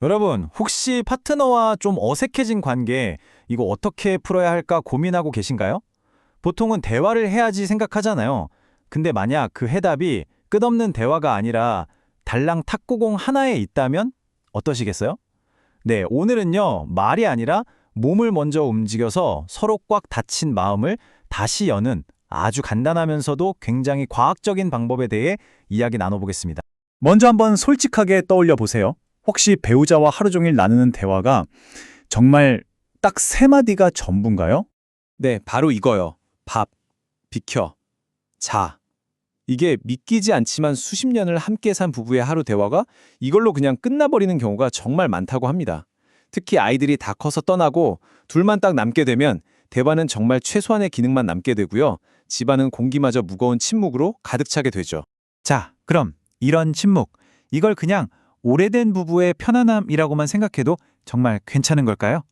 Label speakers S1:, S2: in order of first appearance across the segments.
S1: 여러분, 혹시 파트너와 좀 어색해진 관계, 이거 어떻게 풀어야 할까 고민하고 계신가요? 보통은 대화를 해야지 생각하잖아요. 근데 만약 그 해답이 끝없는 대화가 아니라 달랑 탁구공 하나에 있다면 어떠시겠어요? 네, 오늘은요, 말이 아니라 몸을 먼저 움직여서 서로 꽉 닫힌 마음을 다시 여는 아주 간단하면서도 굉장히 과학적인 방법에 대해 이야기 나눠보겠습니다.
S2: 먼저 한번 솔직하게 떠올려 보세요. 혹시 배우자와 하루 종일 나누는 대화가 정말 딱 세 마디가 전부인가요?
S3: 네, 바로 이거요. 밥, 비켜, 자. 이게 믿기지 않지만 수십 년을 함께 산 부부의 하루 대화가 이걸로 그냥 끝나버리는 경우가 정말 많다고 합니다. 특히 아이들이 다 커서 떠나고 둘만 딱 남게 되면 대화는 정말 최소한의 기능만 남게 되고요. 집안은 공기마저 무거운 침묵으로 가득 차게 되죠.
S2: 자, 그럼 이런 침묵, 이걸 그냥 오래된 부부의 편안함이라고만 생각해도 정말 괜찮은 걸까요?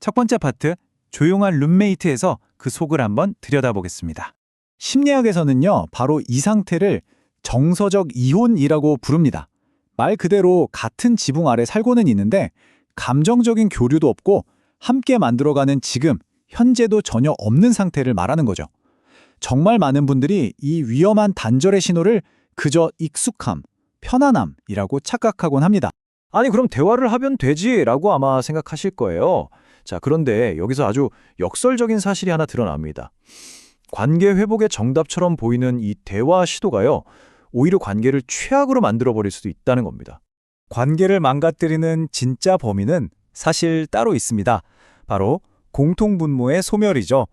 S2: 첫 번째 파트, 조용한 룸메이트에서 그 속을 한번 들여다보겠습니다. 심리학에서는요, 바로 이 상태를 정서적 이혼이라고 부릅니다. 말 그대로 같은 지붕 아래 살고는 있는데 감정적인 교류도 없고 함께 만들어가는 지금, 현재도 전혀 없는 상태를 말하는 거죠. 정말 많은 분들이 이 위험한 단절의 신호를 그저 익숙함, 편안함이라고 착각하곤 합니다.
S3: 아니 그럼 대화를 하면 되지 라고 아마 생각하실 거예요. 자 그런데 여기서 아주 역설적인 사실이 하나 드러납니다. 관계 회복의 정답처럼 보이는 이 대화 시도가요. 오히려 관계를 최악으로 만들어버릴 수도 있다는 겁니다.
S2: 관계를 망가뜨리는 진짜 범인은 사실 따로 있습니다. 바로 공통분모의 소멸이죠.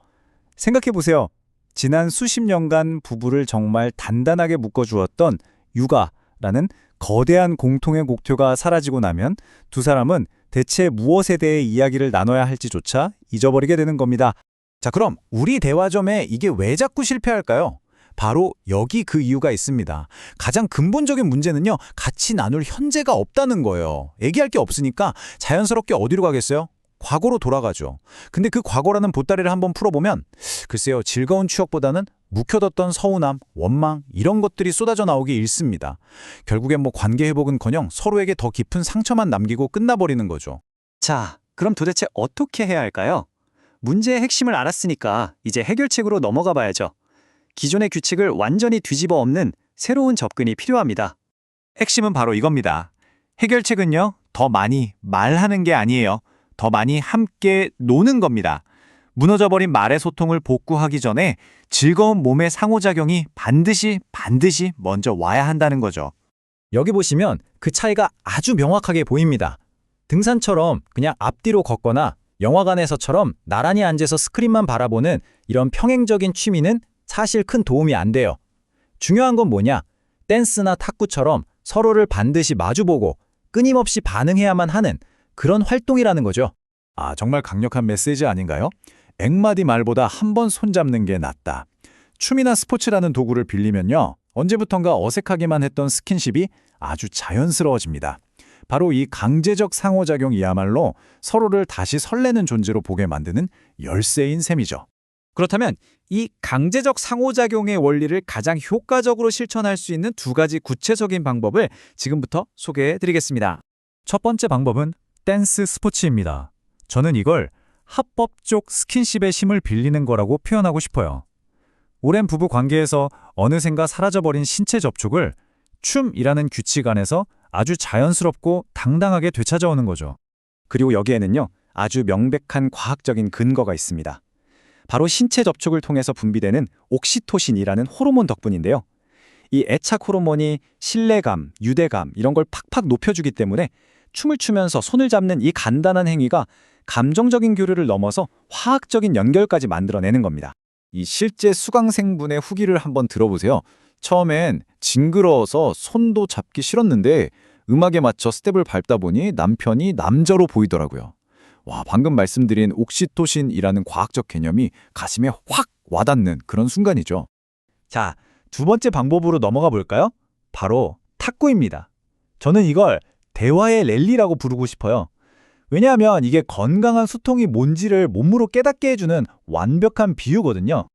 S2: 생각해보세요. 지난 수십 년간 부부를 정말 단단하게 묶어주었던 육아 라는 거대한 공통의 목표가 사라지고 나면 두 사람은 대체 무엇에 대해 이야기를 나눠야 할지조차 잊어버리게 되는 겁니다. 자, 그럼 우리 대화점에 이게 왜 자꾸 실패할까요? 바로 여기 그 이유가 있습니다. 가장 근본적인 문제는요, 같이 나눌 현재가 없다는 거예요. 얘기할 게 없으니까 자연스럽게 어디로 가겠어요? 과거로 돌아가죠. 근데 그 과거라는 보따리를 한번 풀어보면, 글쎄요, 즐거운 추억보다는 묵혀뒀던 서운함, 원망, 이런 것들이 쏟아져 나오기 일습니다. 결국엔 뭐 관계 회복은커녕 서로에게 더 깊은 상처만 남기고 끝나버리는 거죠.
S4: 자, 그럼 도대체 어떻게 해야 할까요? 문제의 핵심을 알았으니까 이제 해결책으로 넘어가 봐야죠. 기존의 규칙을 완전히 뒤집어 엎는 새로운 접근이 필요합니다.
S2: 핵심은 바로 이겁니다. 해결책은요, 더 많이 말하는 게 아니에요. 더 많이 함께 노는 겁니다. 무너져버린 말의 소통을 복구하기 전에 즐거운 몸의 상호작용이 반드시 반드시 먼저 와야 한다는 거죠. 여기 보시면 그 차이가 아주 명확하게 보입니다. 등산처럼 그냥 앞뒤로 걷거나 영화관에서처럼 나란히 앉아서 스크린만 바라보는 이런 평행적인 취미는 사실 큰 도움이 안 돼요. 중요한 건 뭐냐? 댄스나 탁구처럼 서로를 반드시 마주보고 끊임없이 반응해야만 하는 그런 활동이라는 거죠. 아, 정말 강력한 메시지 아닌가요? 앵마디 말보다 한 번 손잡는 게 낫다. 춤이나 스포츠라는 도구를 빌리면요. 언제부턴가 어색하기만 했던 스킨십이 아주 자연스러워집니다. 바로 이 강제적 상호작용이야말로 서로를 다시 설레는 존재로 보게 만드는 열쇠인 셈이죠.
S5: 그렇다면 이 강제적 상호작용의 원리를 가장 효과적으로 실천할 수 있는 두 가지 구체적인 방법을 지금부터 소개해 드리겠습니다.
S2: 첫 번째 방법은 댄스 스포츠입니다. 저는 이걸 합법적 스킨십의 힘을 빌리는 거라고 표현하고 싶어요. 오랜 부부 관계에서 어느샌가 사라져버린 신체 접촉을 춤이라는 규칙 안에서 아주 자연스럽고 당당하게 되찾아오는 거죠.
S4: 그리고 여기에는요, 아주 명백한 과학적인 근거가 있습니다. 바로 신체 접촉을 통해서 분비되는 옥시토신이라는 호르몬 덕분인데요. 이 애착 호르몬이 신뢰감, 유대감 이런 걸 팍팍 높여주기 때문에 춤을 추면서 손을 잡는 이 간단한 행위가 감정적인 교류를 넘어서 화학적인 연결까지 만들어내는 겁니다.
S2: 이 실제 수강생분의 후기를 한번 들어보세요. 처음엔 징그러워서 손도 잡기 싫었는데 음악에 맞춰 스텝을 밟다 보니 남편이 남자로 보이더라고요. 와, 방금 말씀드린 옥시토신이라는 과학적 개념이 가슴에 확 와닿는 그런 순간이죠. 자, 두 번째 방법으로 넘어가 볼까요? 바로 탁구입니다. 저는 이걸 대화의 랠리라고 부르고 싶어요. 왜냐하면 이게 건강한 소통이 뭔지를 몸으로 깨닫게 해주는 완벽한 비유거든요.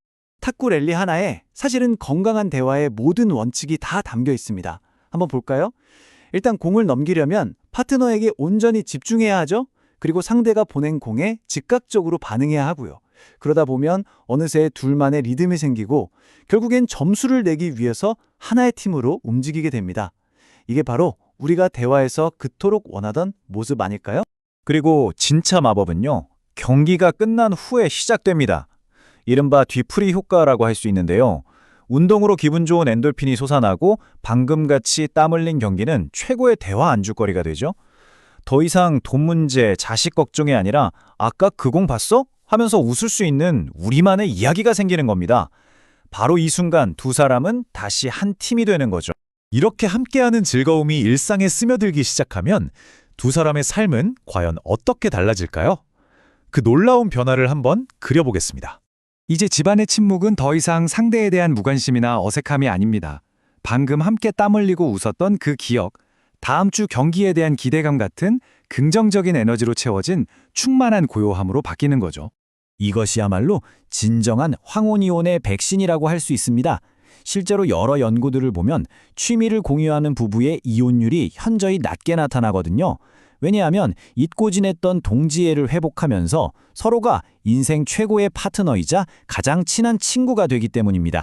S4: 탁구 랠리 하나에 사실은 건강한 대화의 모든 원칙이 다 담겨 있습니다. 한번 볼까요?
S6: 일단 공을 넘기려면 파트너에게 온전히 집중해야 하죠. 그리고 상대가 보낸 공에 즉각적으로 반응해야 하고요. 그러다 보면 어느새 둘만의 리듬이 생기고 결국엔 점수를 내기 위해서 하나의 팀으로 움직이게 됩니다. 이게 바로 우리가 대화에서 그토록 원하던 모습 아닐까요?
S2: 그리고 진짜 마법은요. 경기가 끝난 후에 시작됩니다. 이른바 뒤풀이 효과라고 할 수 있는데요. 운동으로 기분 좋은 엔돌핀이 솟아나고 방금같이 땀 흘린 경기는 최고의 대화 안주거리가 되죠. 더 이상 돈 문제, 자식 걱정이 아니라 아까 그 공 봤어? 하면서 웃을 수 있는 우리만의 이야기가 생기는 겁니다. 바로 이 순간 두 사람은 다시 한 팀이 되는 거죠. 이렇게 함께하는 즐거움이 일상에 스며들기 시작하면 두 사람의 삶은 과연 어떻게 달라질까요? 그 놀라운 변화를 한번 그려보겠습니다.
S7: 이제 집안의 침묵은 더 이상 상대에 대한 무관심이나 어색함이 아닙니다. 방금 함께 땀 흘리고 웃었던 그 기억, 다음 주 경기에 대한 기대감 같은 긍정적인 에너지로 채워진 충만한 고요함으로 바뀌는 거죠.
S2: 이것이야말로 진정한 황혼이혼의 백신이라고 할 수 있습니다. 실제로 여러 연구들을 보면 취미를 공유하는 부부의 이혼율이 현저히 낮게 나타나거든요. 왜냐하면 잊고 지냈던 동지애를 회복하면서 서로가 인생 최고의 파트너이자 가장 친한 친구가 되기 때문입니다.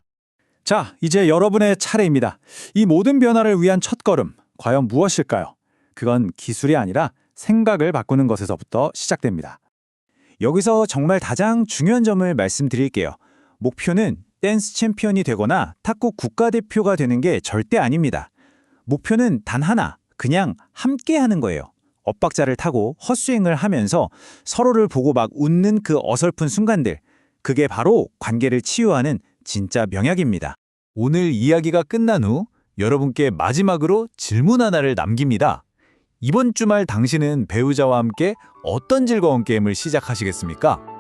S8: 자, 이제 여러분의 차례입니다. 이 모든 변화를 위한 첫걸음, 과연 무엇일까요? 그건 기술이 아니라 생각을 바꾸는 것에서부터 시작됩니다.
S6: 여기서 정말 가장 중요한 점을 말씀드릴게요. 목표는 댄스 챔피언이 되거나 탁구 국가대표가 되는 게 절대 아닙니다. 목표는 단 하나, 그냥 함께 하는 거예요. 엇박자를 타고 헛스윙을 하면서 서로를 보고 막 웃는 그 어설픈 순간들. 그게 바로 관계를 치유하는 진짜 명약입니다.
S2: 오늘 이야기가 끝난 후 여러분께 마지막으로 질문 하나를 남깁니다. 이번 주말 당신은 배우자와 함께 어떤 즐거운 게임을 시작하시겠습니까?